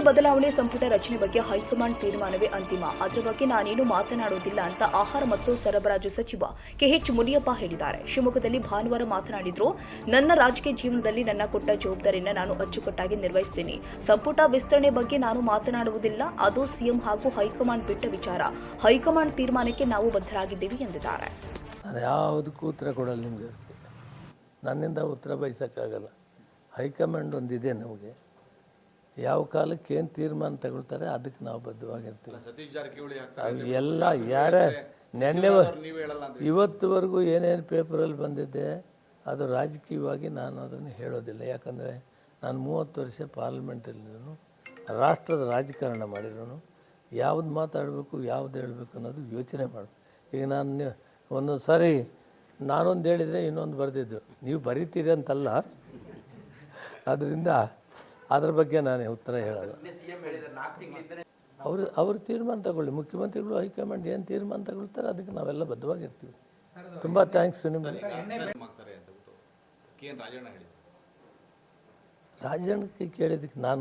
ಬದಲಾವಣೆ ಸಂಪುಟ ರಚನೆ ಬಗ್ಗೆ ಹೈಕಮಾಂಡ್ ತೀರ್ಮಾನವೇ ಅಂತಿಮ. ಅದರ ಬಗ್ಗೆ ನಾನೇನು ಮಾತನಾಡುವುದಿಲ್ಲ ಅಂತ ಆಹಾರ ಮತ್ತು ಸರಬರಾಜು ಸಚಿವ ಕೆಎಚ್ ಮುನಿಯಪ್ಪ ಹೇಳಿದ್ದಾರೆ. ಶಿವಮೊಗ್ಗದಲ್ಲಿ ಭಾನುವಾರ ಮಾತನಾಡಿದ್ರು, ನನ್ನ ರಾಜಕೀಯ ಜೀವನದಲ್ಲಿ ನನ್ನ ಕೊಟ್ಟ ಜವಾಬ್ದಾರಿಯನ್ನು ನಾನು ಅಚ್ಚುಕಟ್ಟಾಗಿ ನಿರ್ವಹಿಸುತ್ತೇನೆ ಸಂಪುಟ ವಿಸ್ತರಣೆ ಬಗ್ಗೆ ನಾನು ಮಾತನಾಡುವುದಿಲ್ಲ, ಅದು ಸಿಎಂ ಹಾಗೂ ಹೈಕಮಾಂಡ್ ಬಿಟ್ಟ ವಿಚಾರ. ಹೈಕಮಾಂಡ್ ತೀರ್ಮಾನಕ್ಕೆ ನಾವು ಬದ್ಧರಾಗಿದ್ದೇವೆ ಎಂದಿದ್ದಾರೆ. ನಾನು ನಿಮಗೆ. ನನ್ನಿಂದ ಉತ್ತರ ಬಯಸೋಕ್ಕಾಗಲ್ಲ. ಹೈಕಮಾಂಡ್ ಒಂದಿದೆ ನಮಗೆ. ಯಾವ ಕಾಲಕ್ಕೆ ಏನು ತೀರ್ಮಾನ ತಗೊಳ್ತಾರೆ ಅದಕ್ಕೆ ನಾವು ಬದ್ಧವಾಗಿರ್ತೀವಿ. ಸತೀಶ್ ಜಾರಕಿಹೊಳಿ ಅದು ಎಲ್ಲ ಯಾರೇ ನೆನ್ನೆ ಇವತ್ತುವರೆಗೂ ಏನೇನು ಪೇಪರಲ್ಲಿ ಬಂದಿದ್ದೆ ಅದು ರಾಜಕೀಯವಾಗಿ ನಾನು ಅದನ್ನು ಹೇಳೋದಿಲ್ಲ. ಯಾಕಂದರೆ ನಾನು ಮೂವತ್ತು ವರ್ಷ ಪಾರ್ಲಿಮೆಂಟಲ್ಲಿರೋನು ರಾಷ್ಟ್ರದ ರಾಜಕಾರಣ ಮಾಡಿರೋನು. ಯಾವ್ದು ಮಾತಾಡಬೇಕು ಯಾವ್ದು ಹೇಳಬೇಕು ಅನ್ನೋದು ಯೋಚನೆ ಮಾಡಿ ಈಗ ನಾನು ಒಂದೊಂದು ಸಾರಿ ನಾನೊಂದು ಹೇಳಿದರೆ ಇನ್ನೊಂದು ಬರೆದಿದ್ದು. ನೀವು ಬರೀತೀರಿ ಅಂತಲ್ಲ. ಅದರಿಂದ ಅದ್ರ ಬಗ್ಗೆ ನಾನು ಉತ್ತರ ಹೇಳಲ್ಲ. ಅವರು ಅವರು ತೀರ್ಮಾನ ತಗೊಳ್ಳಿ. ಮುಖ್ಯಮಂತ್ರಿಗಳು ಹೈಕಮಾಂಡ್ ಏನು ತೀರ್ಮಾನ ತಗೊಳ್ತಾರೆ ಅದಕ್ಕೆ ನಾವೆಲ್ಲ ಬದ್ಧವಾಗಿರ್ತೀವಿ. ತುಂಬ ಥ್ಯಾಂಕ್ಸ್ ನಿಮಗೆ. ರಾಜಣ್ಣಕ್ಕೆ ಕೇಳಿದ್ದಕ್ಕೆ ನಾನು